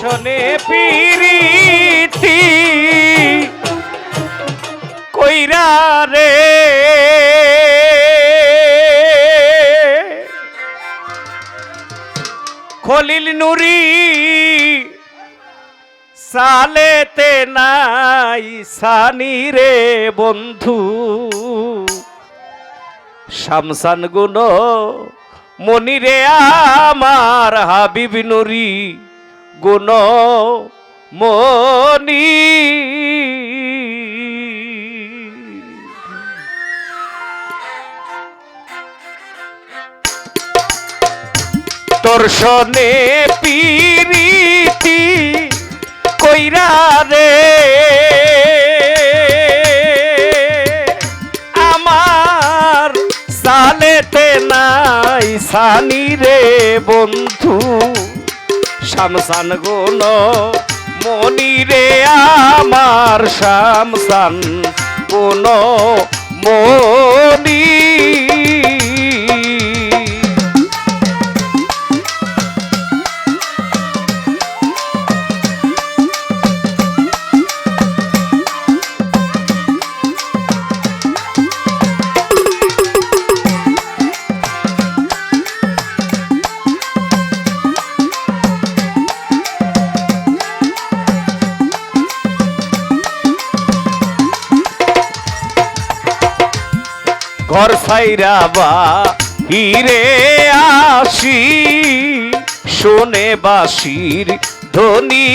দর্শনে পিরিতি কইরা রে। খলিল নুরি সালেতে নাই সানি রে বন্ধু। শামসান গুণ মনিরে আমার হাবিব নুরি। গুণ মনি। তোর সনে পিরিতি কইরা রে। আমার সালেতে নাই সানি রে বন্ধু। শামসান গুণ মনি রে আমার শামসান গুণ মনি ঘর সাইরা বা হিরে আসি, শোনে বাসির ধ্বনি।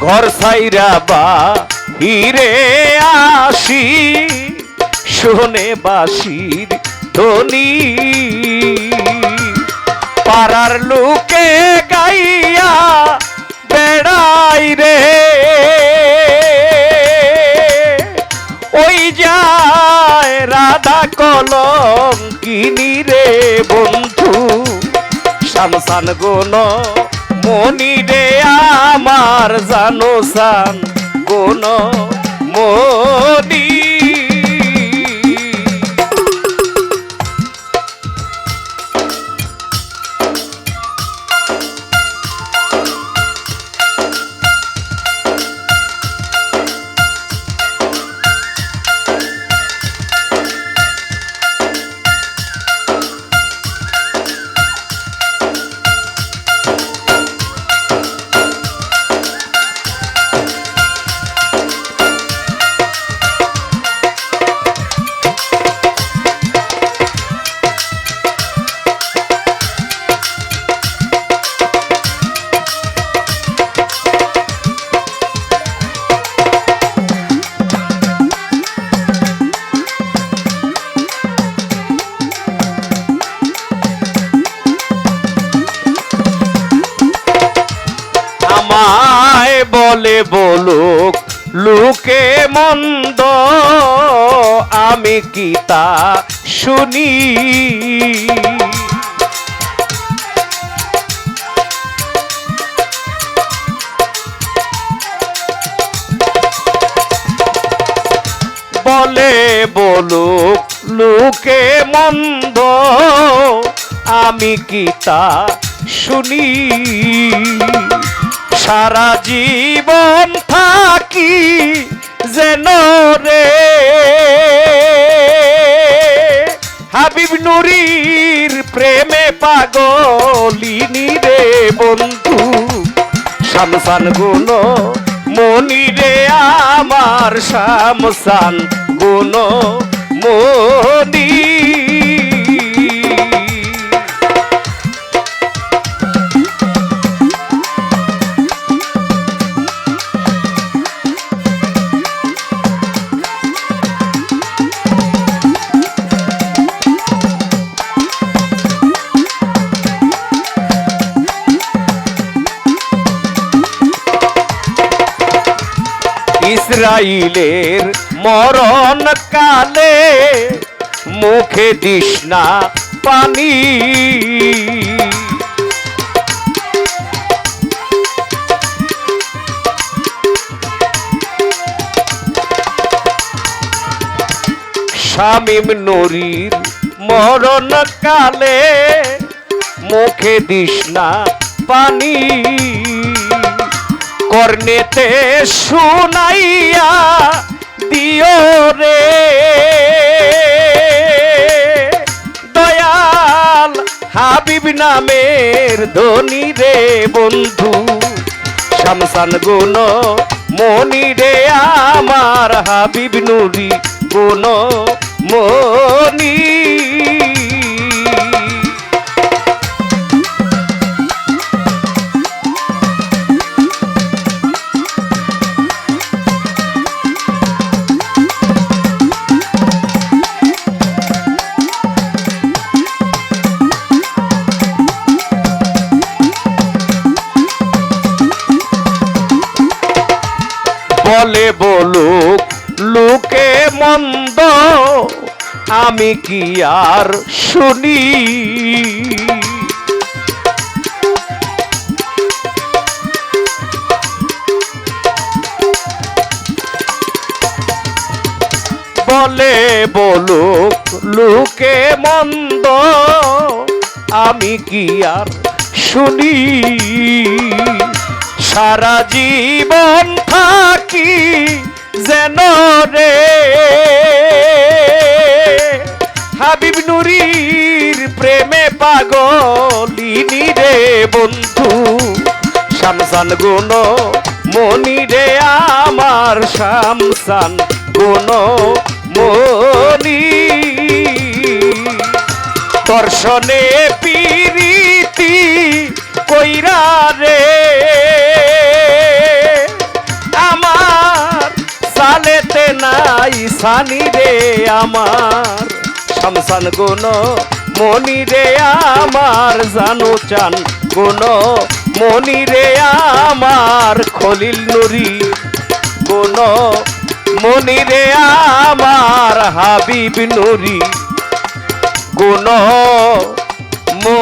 ঘর সাইরা বা হিরে আসি, শোনে বাসির ধ্বনি। পাড়ার লোকে গাইয়া বেড়াই রে। ওই যায় রাধা কলম কিনি রে বন্ধু শামসান গুণ মনি রে আমার জানো সান গুণ মনি। লোকে মন্দ, আমি কি তা শুনি? বলে বলুক লোকে মন্দ, আমি কি তা শুনি? সারা জীবন থাকি যেন রে? হাবিব নুরির প্রেমে পাগলিনী রে বন্ধু? শামসান গুণ মনি রে আমার শামসান গুণ মনি ইসরাইলের মরণ কালে মুখে দিস না পানি। শামিম নরীর মরণ কালে মুখে দিস না পানি। কর্ণেতে শুনাইয়া দিও রে। দয়াল হাবিব নামের ধনী রে বন্ধু, শামসান গুণ মনি রে আমার হাবিব নুরি গুণ মনি। আমি কি আর শুনি? বলে বলুক লোকে মন্দ, আমি কি আর শুনি? সারা জীবন থাকি যেন রে। পাগলিনী রে বন্ধু, শামসান গুণ, মনি রে আমার শামসান গুণ, মনি। দর্শনে পিরিতি কইরা রে, আমার সালেতে নাই সানি রে আমার শামসান গুণ মনি রে আমার জানো চান গুণ মনি রে আমার খলিল নুরি গুণ মনি রে আমার হাবিব নুরি গুণ মো